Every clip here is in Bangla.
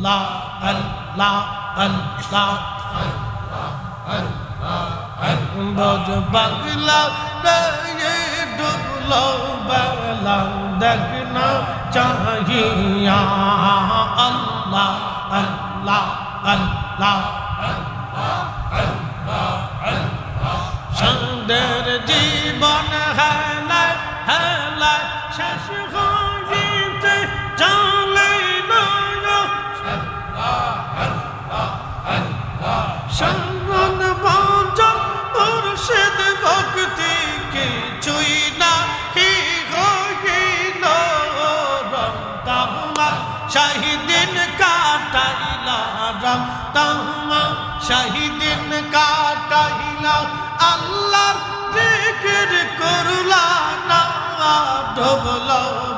আল্লাহ আল্লাহ আল্লাহ বজ বাংলা ডুবলো বেলা, দেখনা চাহিয়া। আল্লাহ আল্লাহ আল্লাহ সন্দের জীবন হেলায় হেলায়, শেষ রমতামা শাহিদিন কাটাইলা আল্লাহর জিকির করলা না ডবল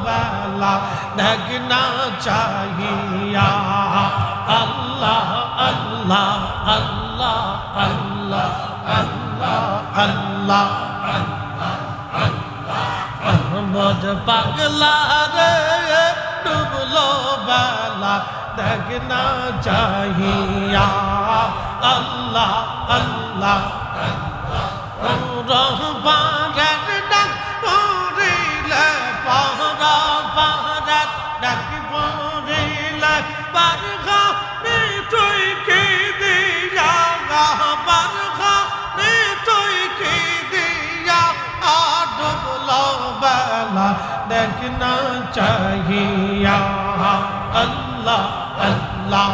বেলা দেখনা চাহিয়া। আল্লাহ আল্লাহ আল্লাহ আল্লাহ আল্লাহ আল্লাহ বজ পাগলা রে, ডুবলো বেলা দেখনা চাহিয়া আল্লাহ আল্লাহ রহবানের ডাক পড়িলে পহরা পাহারাত ডাক পড়িলে বারখা নে তুই কি দিয়া বারখা নে তুই কি দিয়া আডবলো বেলা দেখনা চাহিয়া আল্লাহ আল্লাহ।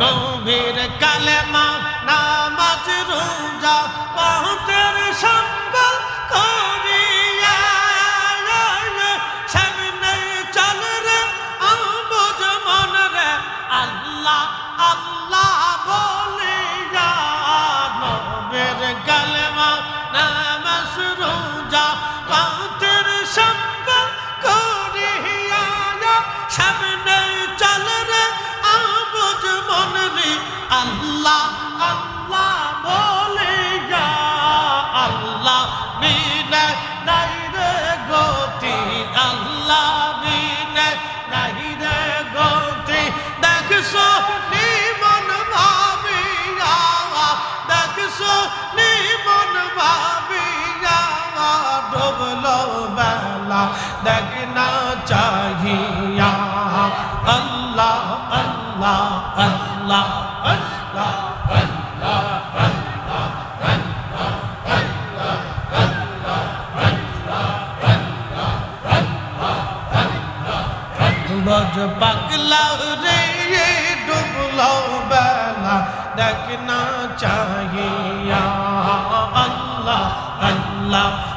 নবীর কালেমা নামাজ রোজা দেখছ নিমন ভাবিয়া ডুবলো বেলা দেখনা চাহিয়া। আল্লাহ আল্লাহ আল্লাহ আল্লাহ বজ পাগলা রে ডুবলো বেলা দেখনা চাহিয়া আল্লাহ মোর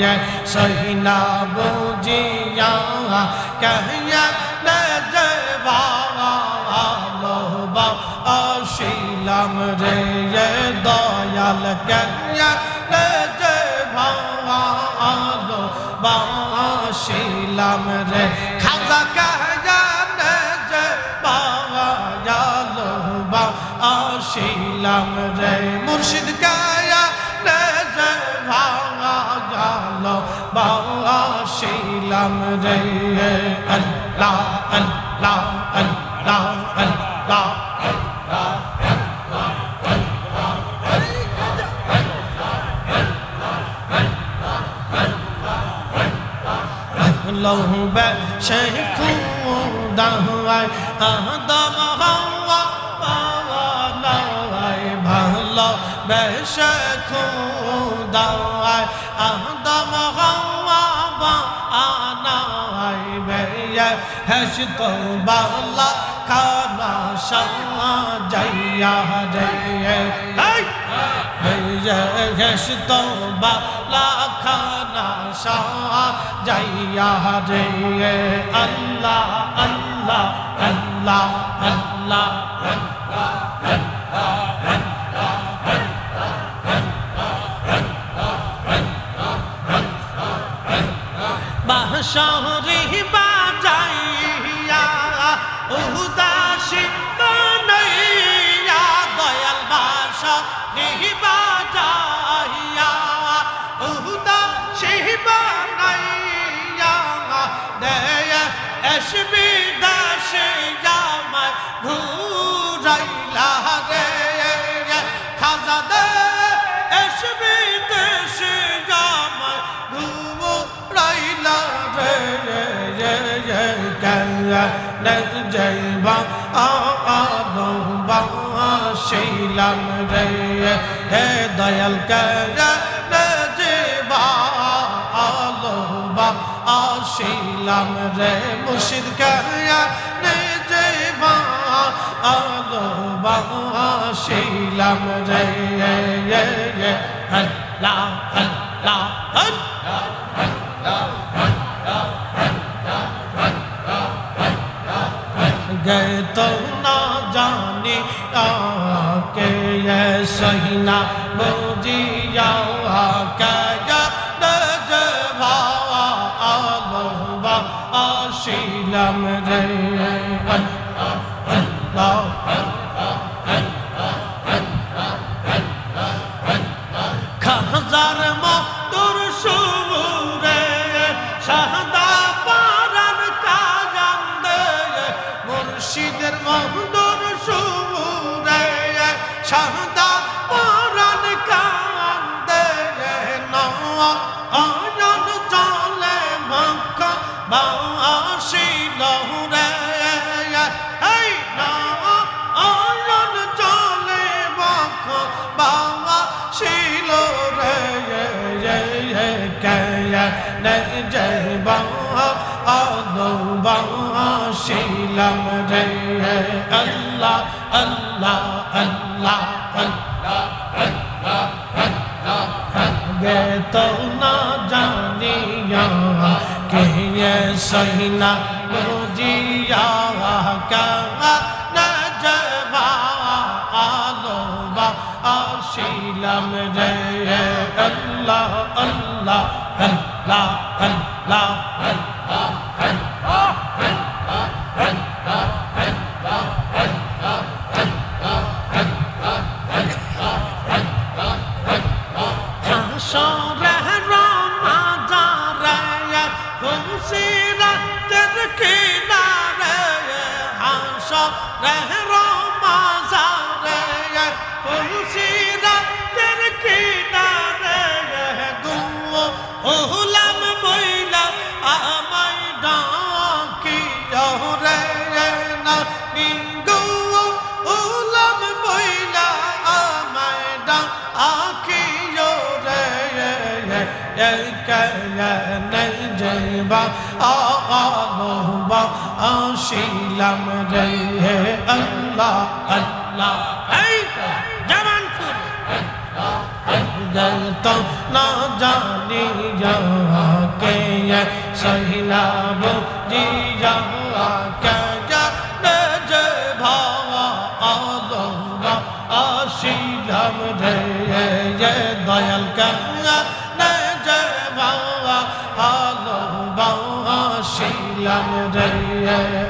যাকে সহি না বুঝিয়া কহিয়া না যায় বাবা ভালো বা আসিলাম রে দয়াল কন্যা রে যে ভালো বা আসিলাম রে খাজা কহয়া রে যে জালো বা আসিলাম রে আল্লাহ আল্লাহ আল্লাহ আল্লাহ ভালোবে সে খুদায় আদম হাওয়া পাওয়ানায় ভালোবে সে খুদায় আদম হাওয়া পাওয়ানায় বেয়ে হসত বালা খানা সাজাইয়া রে এই হসত বালা খানা সাজাইয়া রে আল্লাহ আল্লাহ আল্লাহ আল্লাহ। বাঁশরি বাজাইয়া উদাসী বানাইয়া দয়াল বাঁশরি বাজাইয়া উদাসী বানাইয়া দেয় এসবি দাসে জামায় ঘুরাইলা রে খাজা দে এসবি জয়বা আবা শিলাম রে হে দয়াল করা আশিলাম রে মুর্শিদ কয়া নে যেবা আলোবা আশিলাম রে আল্লাহ আল্লাহ আল্লাহ گئے تو نہ جانے کہ یہ سہینہ بوجی یا کہ جبا آشیلم رے اللہ বাসি লহুরে এই নয়ন চলে মক্ক বাবা ছিল রে কয়া জয় বাবা আলো বাবা শিলাম রে আল্লাহ আল্লাহ আল্লাহ আল্লাহ গে তো না জানিয়া কে সহিনা বুঝিয়া আশিলাম রে আল্লাহ আল্লাহ এই জবান তো না জানি কে সহিলা বুঝিয়া কে যে ভাবা আলোবা আশিলাম রে দয়াল কাঙ্গা যে ভাবা আলোবা আশিলাম রে আল্লাহ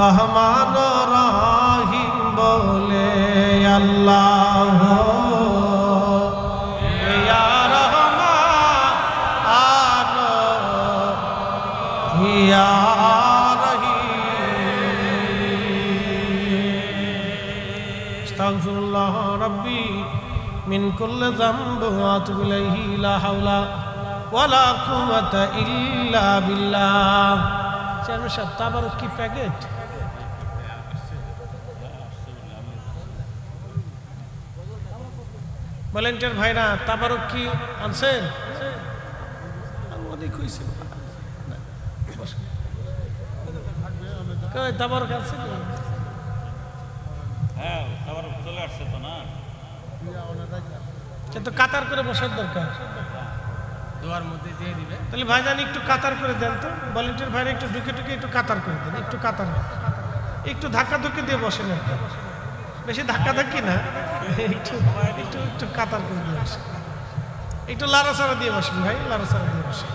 রহমান রহিম বলে আল্লাহ। আস্তাগফিরুল্লাহ রাব্বি মিন কুল্লি যামব ওয়া আতুবু ইলাইহি, লা হাওলা ওয়ালা কুওয়াতা ইল্লা বিল্লাহ। চেয়ারম্যান সাহেব, তাবারক কি প্যাকেট? ভলেন্টিয়ার ভাইরা তাবারক কি আনছেন? অনেক হয়েছে কই তাবারক আনছেন হ্যাঁ আবার চলে আসছে তো না? সে কাতার করে বসার দরকার। দোয়ার মধ্যে দিয়ে দিবে। তাহলে ভাইজান একটু কাতার করে দেন তো। ভলেন্টিয়ার ভাইরা একটু ঢুকে ঢুকে একটু কাতার করে দেন একটু কাতার একটু ধাক্কা ধুকে দিয়ে বসেন আর বেশি ধাক্কা ধাক্কি না। একটু একটু একটু কাতার করে দিয়ে একটু দিয়ে বসেন ভাই লাড়াচাড়া দিয়ে বসেন।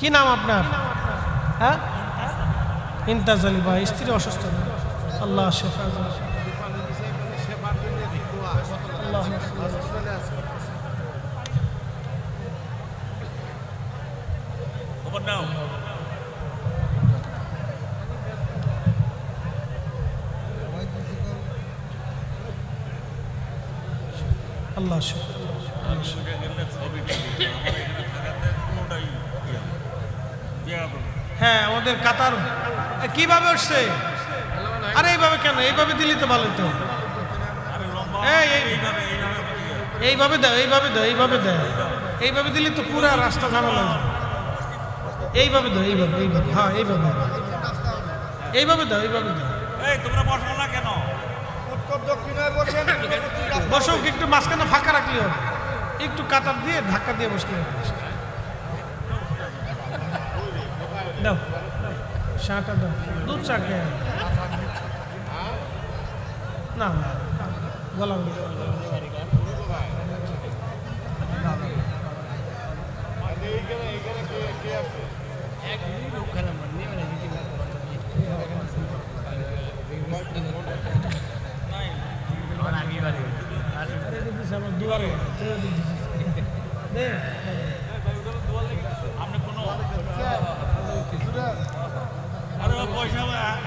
কি নাম আপনার? হ্যাঁ? ইন্তাজ আলী ভাই, স্ত্রী অসুস্থ আল্লাহ শেফা আল্লাহ খবর নাও আল্লাহ শেফা আমি শুনে গেলে ছবি তুলি। আমার এখানে থাকাতে কোনোটাই ইয়ে না। দেয়া হবে। হ্যাঁ আমাদের কাতার এ, কীভাবে উঠছে? আরে এইভাবে কেন? এইভাবে দিলি তো ভালো তো। আরে লম্বা এই, এই। এইভাবে এইভাবে দিয়ে। এইভাবে দাও এইভাবে দাও এইভাবে দাও এইভাবে দিলি তো পুরো রাস্তা ঝামেলা। এইভাবে দাও এইভাবে এইভাবে। হ্যাঁ এইভাবে এইভাবে। দাও এইভাবে দাও এই তোমরা বসো না কেন? বসো একটু মাঝখানে ফাঁকা রাখলে হবে। একটু কাতার দিয়ে ধাক্কা দিয়ে বসলে হবে দাও শাটা দাও দুধ চা কে না না গলা আমার আগে বাড়ি আমার দুয়ারে দে আপনি কোনো আরে ও পয়সা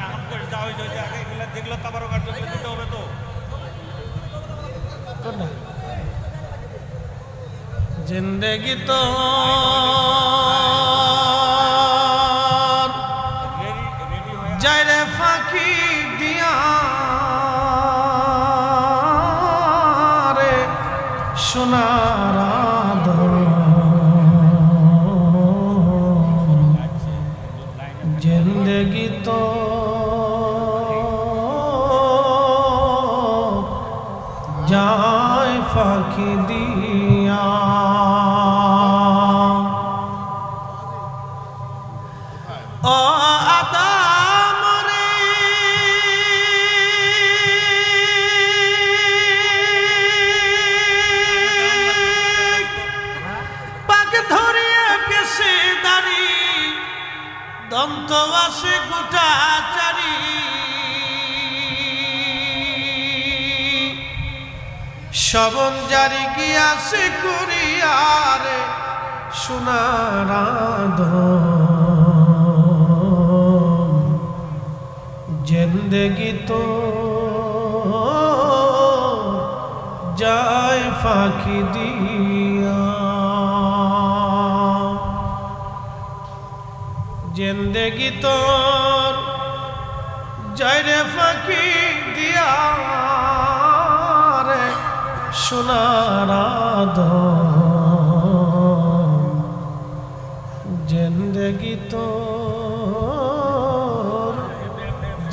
এখন পয়সা দেওয়া হয়েছে যে আগে এগুলো যেগুলো তাবারও কাটতে দিতে হবে তো কোনটা জিন্দগি তো শবন জারি গিয়াছে করিয়ারে সোনারাধ জিন্দগি তো যায় ফাঁকি দিয়া। জেন্দেগি তোর জয় রে ফাঁকি দিয়া। সোনার জেন্দেগি তোর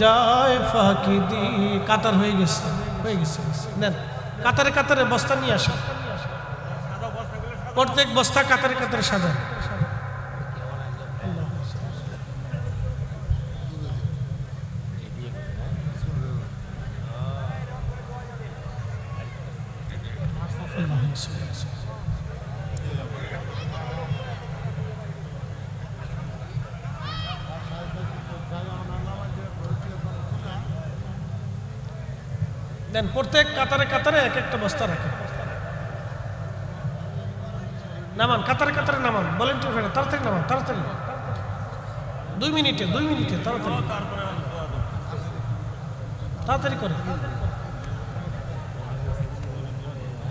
যায় ফাঁকি দি। কাতার হয়ে গেছে হয়ে গেছে দেন কাতারে কাতারে বস্তা নিয়ে আসা প্রত্যেক বস্তা কাতারে কাতারে সাজান। দেন, প্রত্যেক কাতারে কাতারে এক একটা বস্তা রাখেন। নামান, কাতারে কাতারে নামান ভলেন্টিয়ার ফেলে তাড়াতাড়ি নামান, তাড়াতাড়ি। দুই মিনিটে দুই মিনিটে, তাড়াতাড়ি। তাড়াতাড়ি করে।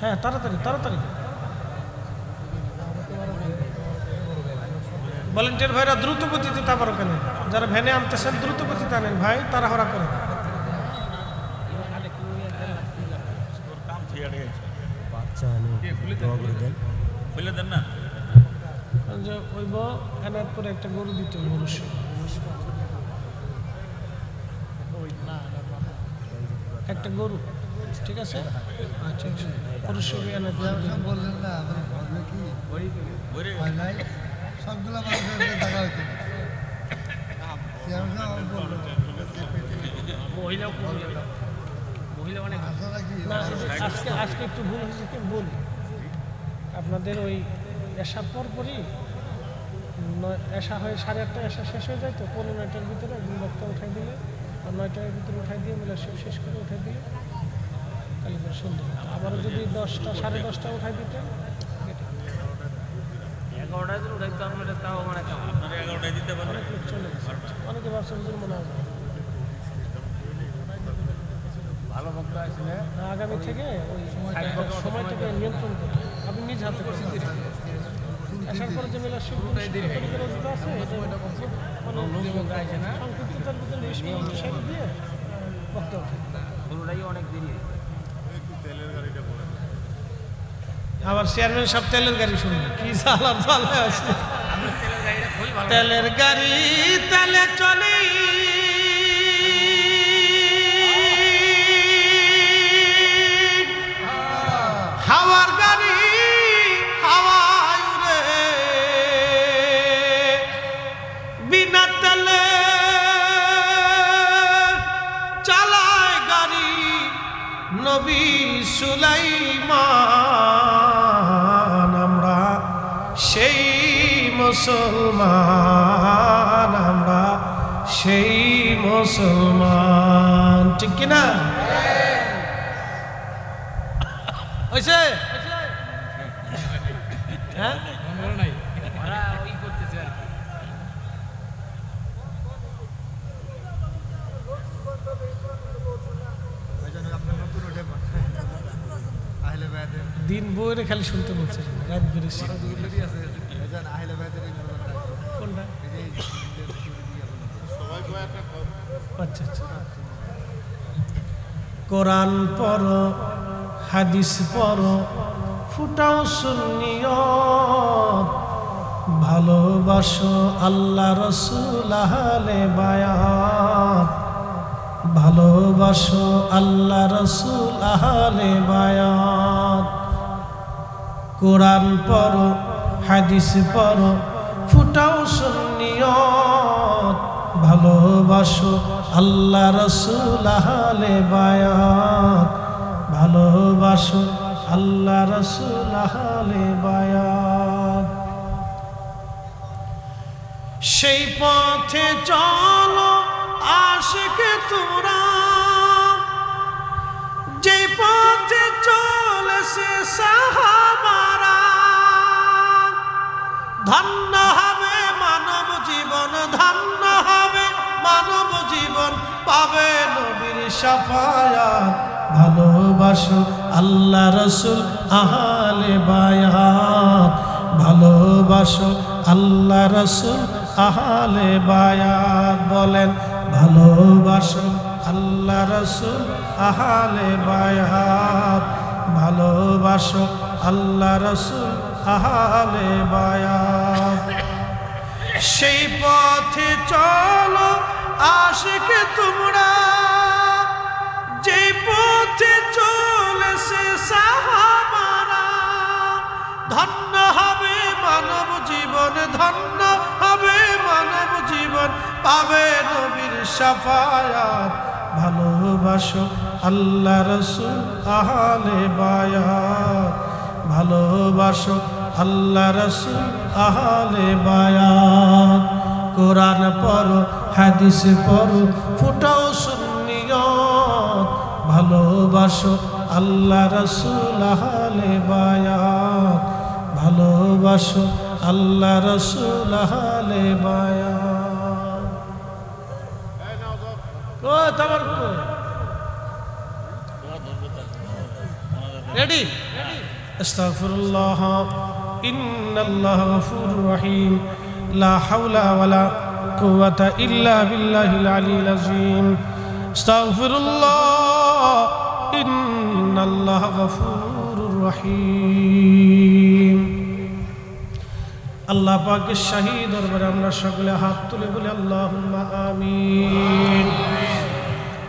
হ্যাঁ তাড়াতাড়ি তাড়াতাড়ি। ভলেন্টিয়ার ভাইরা দ্রুত গতিতে তারপর কেন যারা ভ্যানে আনতেছেন, দ্রুত গতিতে আনেন। ভাই, তাড়াহড়া করেন তোর কাম থিয়ে গেছে বাচ্চা আনে দোয়া করে দেন খুলে দেন না? যে ওইব করে একটা গরু দিতে একটা গরু ঠিক আছে? আচ্ছা আচ্ছা। বললেন না কি সবগুলো কি আজকে আজকে একটু ভুল হয়েছে কি বলি আপনাদের ওই এসা পরপরই নয় এসা হয়ে সাড়ে আটটা এসা শেষ হয়ে যায় তো পনেরো নয়টার ভিতরে একদিন বক্তা উঠাই দিলে আর নয়টার ভিতরে উঠাই দিয়ে মিলে শেষ করে উঠাই দিলে তাহলে বেশ সুন্দর হতো। আবারও যদি দশটা সাড়ে দশটা উঠাই দিতেন তো মানে দিতে অনেক চলে গেছে। অনেকে ভাবছে হুজুর মনে হয় না। ভালো বক্তা আসলে। আগামী থেকে ওই সময়টাকে নিয়ন্ত্রণ করতে নিজ হাতে আসার পরে যে মেলা শিল্প আছে এটা আসে না। সংক্ষিপ্ততার ভিতরে বিশ মিনিট ছেড়ে দিয়ে বক্তা ওঠে অনেক দেরি আবার চেয়ারম্যান সব তেলের গাড়ি শুনবে কি চালে আছে খুবই ভালো তেলের গাড়ি তেলে চলি সুলাইমান আমরা সেই মুসলমান আমরা সেই মুসলমান। ঠিক কিনা? হয়েছে হ্যাঁ ওরা ওই করতেছে আর কি ওই জন্য আপনার নতুন উঠে পড়ে আহিলে ভাইদের দিন বইরে খালি শুনতে বলছে রাত বেরেছি ওই জন্য আহিলে ভাইদের এই প্রোগ্রামটা কোনটা এই যে চুরি দিয়ে বলুন। আচ্ছা আচ্ছা। কোরআন পড়, হাদিস পড়, ফুটাও সুন্নিয়ত। ভালোবাসো আল্লাহ রসুল আহলে বায়াত। ভালোবাসো আল্লাহ রসুল আহলে বায়াত। কোরআন পড়ো, হাদিস পড়ো, ফুটাও সুন্নিয়ত, ভালোবাসো আল্লাহ রসুল বায়াত, ভালোবাসো আল্লাহ রসুল আহলে বায়াত। সেই পথে চলো আশিকে তোরা যে পথে সাহাবারা ধন্য হবে, মানব জীবন ধন্য হবে, মানব জীবন পাবে নবীর সাফায়াত। ভালোবাসো আল্লাহ রসুল আহালে বায়াত। ভালোবাসো আল্লাহ রসুল আহালে বায়াত। বলেন, ভালোবাসো আল্লাহ রসুল আহালে বায়াত। ভালোবাসো আল্লাহ রসুল, আহালে বায়াত। সেই পথে চলো, আশিক তোমরা। যে পথে চলেছে সাহাবারা, ধন্য হবে মানব জীবন, ধন্য হবে মানব জীবন, পাবে নবীর সাফায়াত। ভালোবাসো আল্লাহ রসুল, আহালে বায়াত। ভালোবাসো আল্লাহ রসুল, আহালে বায়াত। কোরআন পড়ো, হাদিস পড়ো, ফুটাও সুন্নিয়ত। ভালোবাসো আল্লাহ রসুল, আহালে বায়াত। ভালোবাসো আল্লাহ রসুল, আহালে বায়াত। রেডি আস্তাগফিরুল্লাহ, ইন্নাল্লাহু গফুরুর রহিম। লা হাওলা ওয়ালা কুওয়াতা ইল্লা বিল্লাহিল আলিল আযীম। আস্তাগফিরুল্লাহ, ইন্নাল্লাহু গফুরুর রহিম। আল্লাহ পাকের শাহী দরবারে আমরা সকলে হাত তুলে বলি, আল্লাহুম্মা আমিন।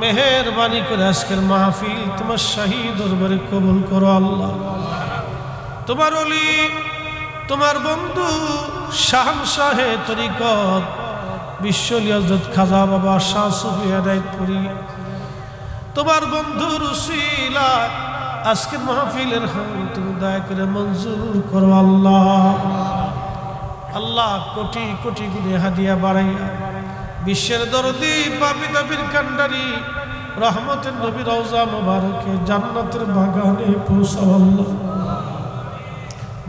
মেহরবানি করে আজকের মাহফিল, তোমার শাহী দরবারে কবুল করো আল্লাহ। তোমার অলি, তোমার বন্ধু শাহান শাহে তরিকত বিশ্বলি হজরত খাজা বাবা শাহ সুফিয়া রায়পুরি তোমার বন্ধুর উসিলা আজকের মাহফিলের হাল, তুমি দয়া করে মঞ্জুর করো আল্লাহ। আল্লাহ কোটি কোটি গুণে হাদিয়া বাড়াইয়া বিশ্বের দরদি পাপি দাবির কান্ডারি, রহমতের নবী রওজা মোবারকে জান্নাতের বাগানে পৌঁছাও আল্লাহ।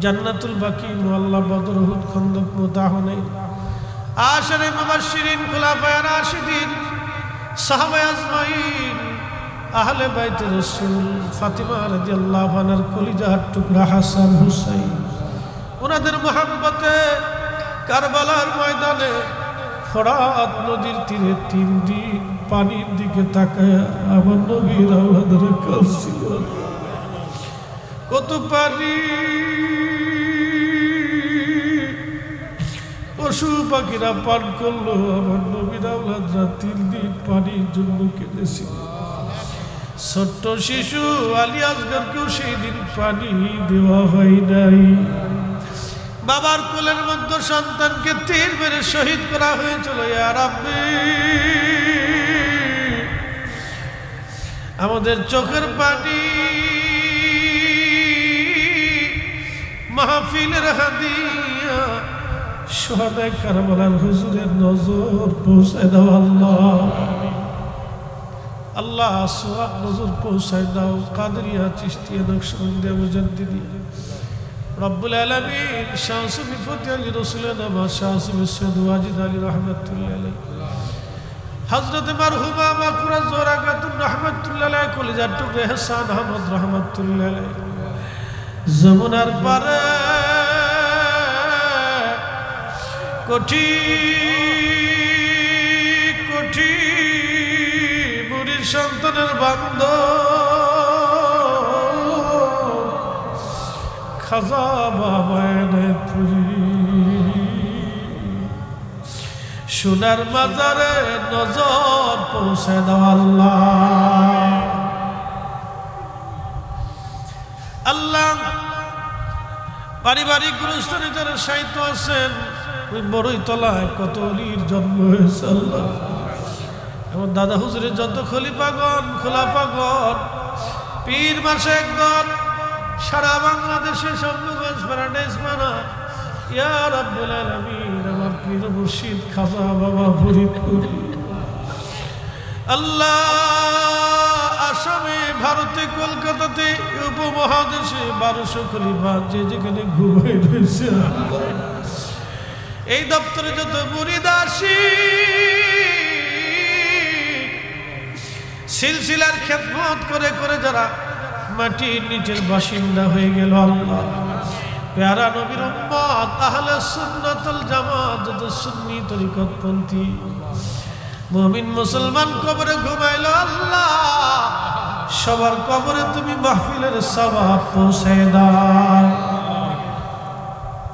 জান্নাতুল বাকি মোয়াল্লা বদরহুদ খন্দক মুদাহনে। আশরে মুবাশশিরিন, খুলাফায়ে রাশিদিন, সাহাবায়ে আজমাইন, আহলে বাইতে রাসূল ফাতিমা রাদিয়াল্লাহু আনহার কলিজার টুকরা হাসান হুসাইন। ওনাদের মোহাম্মতে কারবালার ময়দানে ফরাত নদীর তীরে তিন দিন পানির দিকে তাকায় আমার নবীর আওলাদের কাছিল কত পানি? পশু পাখিরা পান করল, আমার নবীর আওলাদরা তিন দিন পানির জন্য কেঁদেছিল। ছোট্ট শিশু আলী আসগরকেও সেই দিন পানি দেওয়া হয় নাই। বাবার কোলের মধ্যে সন্তানকে তীর মেরে শহীদ করা হয়েছিল আমাদের চোখের পানি মাহফিলের হাদিয়া সোহাদায় কারবালার হুজুরের নজর পৌঁছায় দাও আল্লাহ। আল্লাহ নজর পৌঁছায় দাও, কাদরিয়া চিস্তিয়া নকশবন্দিয়া মুজাদ্দিদিয়া। রব্বুল আলমিন শাহসুফি ফতি আলী রসুলানামা শাহসুফি সৈয়দ ওয়াজিদ আলী রহমতুল্লাহ আলাই হজরত মারহুমা মাকুরা জোরা কাতুর রহমতুল্লাহ আলাই কলিজার টুকরে হাসান আহমদ রহমতুল্লাহ আলাই যমুনার পারে কোটি কোটি বুড়ির সন্তানের বান্ধব খাজা পুরী সোনার মাজারে নজর পৌঁছে দাও আল্লাহ। আল্লাহ, পারিবারিক গুরুস্থানে যারা সাহিত্য আছেন। ওই বড়ই তলায় কত অলির জন্ম হয়েছে আল্লাহ। আমার দাদা হুজুরের যত খলিপাগন খোলাপাগন পীর মাসে একগণ সারা বাংলাদেশে শম্ভুগঞ্জ প্যারাডাইস মানা। ইয়া মুর্শিদ খাজা বাবা ফরিদপুর। আল্লাহ আসামে, ভারতে, কলকাতাতে উপমহাদেশে বারোশো খলিফা যে যেখানে ঘুমাই রয়েছে। এই দপ্তরে যত মুরিদাসী সিলসিলার খেদমত করে করে যারা মাটির নিচের বাসিন্দা হয়ে গেল আল্লাহ। প্যারা নবীর আহলে সুন্নাতুল জামাত, যত সুন্নি তরিকতপন্থী। মুমিন মুসলমান কবরে ঘুমাইল আল্লাহ। সবার কবরে তুমি মাহফিলের সবাব পৌঁছে দাও।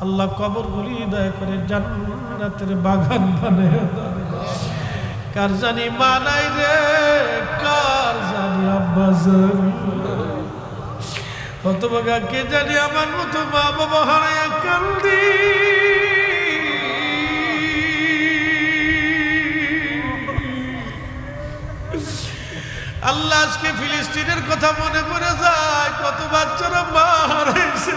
আল্লাহ কবরগুলি দয়া করে জান্নাতের বাগান দাও। কার জানি মা নাই রে, কার জানি আব্বা জানি হতবাগা কে জানি আমার মতো মা বাবা হারাইয়া কান্দি। আল্লাহ আজকে ফিলিস্তিনের কথা মনে পড়ে যায়, কত বাচ্চারা মা হারাইছে।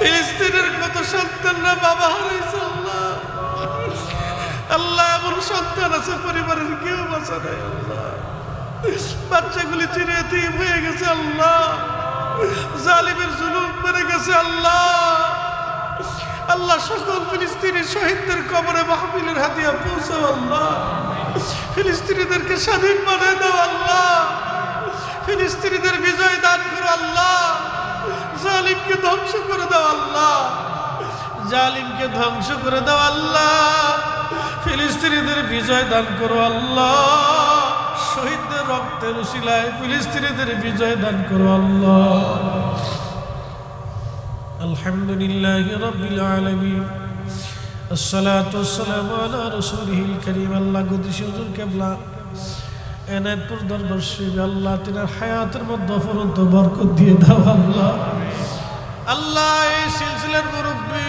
ফিলিস্তিনের কত সন্তানরা বাবা হারাইছে আল্লাহ। আল্লাহ এমন সন্তান আছে, পরিবারের কেউ বাঁচা নাই আল্লাহ। বাচ্চাগুলি চিরে এতিম হয়ে গেছে আল্লাহ। জালিমের জুলুম মেরে গেছে আল্লাহ। আল্লাহ সকল ফিলিস্তিনি শহীদদের কবরে মাহফিলের হাতিয়া পৌঁছাও আল্লাহ। ফিলিস্তিনিদেরকে স্বাধীন বানিয়ে দাও আল্লাহ। ফিলিস্তিনিদের বিজয় দান করো আল্লাহ। জালিমকে ধ্বংস করে দাও আল্লাহ। জালিমকে ধ্বংস করে দাও আল্লাহ। ফিলিস্তিনিদের বিজয় দান করো আল্লাহ। শহীদদের রক্তের উশিলায় ফিলিস্তিনিদের বিজয় দান করো আল্লাহ الحمد لله رب العالمين الصلاة والسلام على رسوله الكريم আল্লাহ গদিশ হুজুর কেবলা এনায়তপুর দরবার শিবে আল্লাহ তিনার হায়াতের মধ্যে অফরন্ত বরকত দিয়ে দাও আল্লাহ আল্লাহ এই সিলসিলার মুরব্বী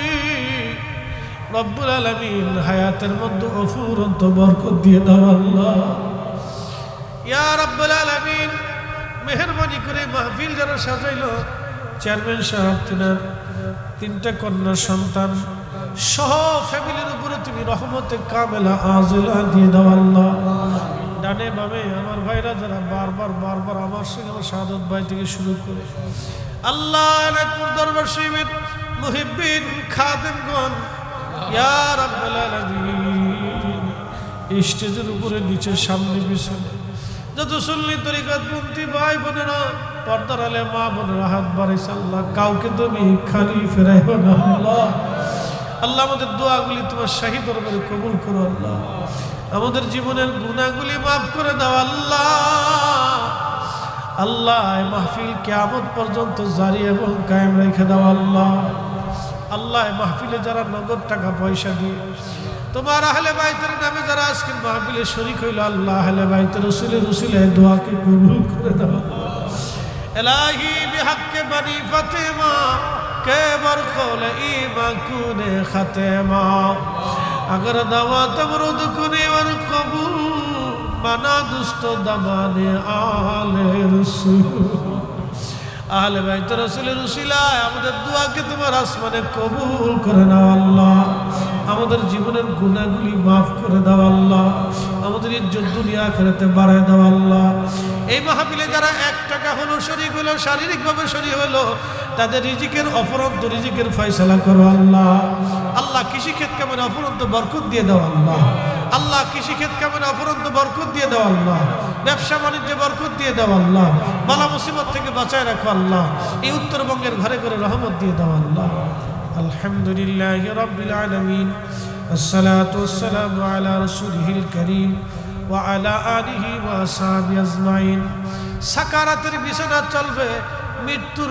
রব্বুল আলমিন হায়াতের মধ্যে অফুরন্ত বরকত দিয়ে দাও আল্লাহ ইয়া রব্বুল আলমিন, মেহরবানি করে মাহফিল যারা সাজাইলো, চেয়ারম্যান সাহেব, তিনার তিনটা কন্যা সন্তান, সহ ফ্যামিলির উপরে তুমি রহমতে কামেলা আজলা দিয়ে দাও ডানে বামে আমার ভাইরা যারা বারবার বারবার আমার সঙ্গে আমার সাদত ভাই থেকে শুরু করে। আল্লাহ এনায়তপুর দরবার শহীদ মুহিব্বিন খাদেমগণ, ইয়া রাব্বুল আলামিন স্টেজের উপরে নিচে সামনে পিছনে। যত সুন্নি তরিকাত মুক্তি ভাই বোনেরা, পর্দার আলে মা বোনেরা হাত বাড়াইছে আল্লাহ, কাউকে তুমি খালি ফেরাইও না আল্লাহ। আল্লাহ আমাদের দোয়াগুলি তোমার শাহী দরবারে কবুল করো আল্লাহ। আমাদের জীবনের গুণাগুলি মাফ করে দাও আল্লাহ। আল্লাহ মাহফিল কেয়ামত পর্যন্ত জারি এবং কায়েম রেখে দাও আল্লাহ। আল্লাহ মাহফিলে যারা নগদ টাকা পয়সা দিয়ে তোমার আহলে বাইতের নামে যারা আজকে মাহবিলে শরিক হইল, আল্লাহ আহলে বাইতের রসুলে রসুলে দোয়াকে কবুল করে দাও। এলাহি বিহাক্কে বানি ফাতেমা, কে বরকল ইমা কুনে খাতেমা। আগর দাওয়া তমরুদ কুনে ওর কবুল, মানা দুষ্ট দামানে আলে রসুল। আহলে বাইতের রসুলে রসুলা আমাদের দোয়াকে তোমার আসমানে কবুল করে নাও আল্লাহ। আমাদের জীবনের গুণাগুলি মাফ করে দাও আল্লাহ। আমাদের ইজ্জত দুনিয়া খেলাতে বাড়ায় দাও আল্লাহ। এই মাহফিলে যারা এক টাকা হলো শরীর হলো, শারীরিকভাবে শরীর হলো, তাদের রিজিকের অপরন্ত রিজিকের ফয়সালা করো আল্লাহ। আল্লাহ কৃষিক্ষেত কেমন অপরন্ত বরকত দিয়ে দাও আল্লাহ। আল্লাহ কৃষিক্ষেত কেমন অপরন্ত বরকত দিয়ে দাও আল্লাহ। ব্যবসা বাণিজ্যে বরকত দিয়ে দাও আল্লাহ। বালা মুসিবত থেকে বাঁচায় রাখো আল্লাহ। এই উত্তরবঙ্গের ঘরে ঘরে রহমত দিয়ে দাও আল্লাহ। আলহামদুলিল্লাহ রব্বিল আলামিন الصلاة والسلام على رسوله الكريم وعلى آله وأصحابه أجمعين সাকারাতের বিছানা চলবে মৃত্যুর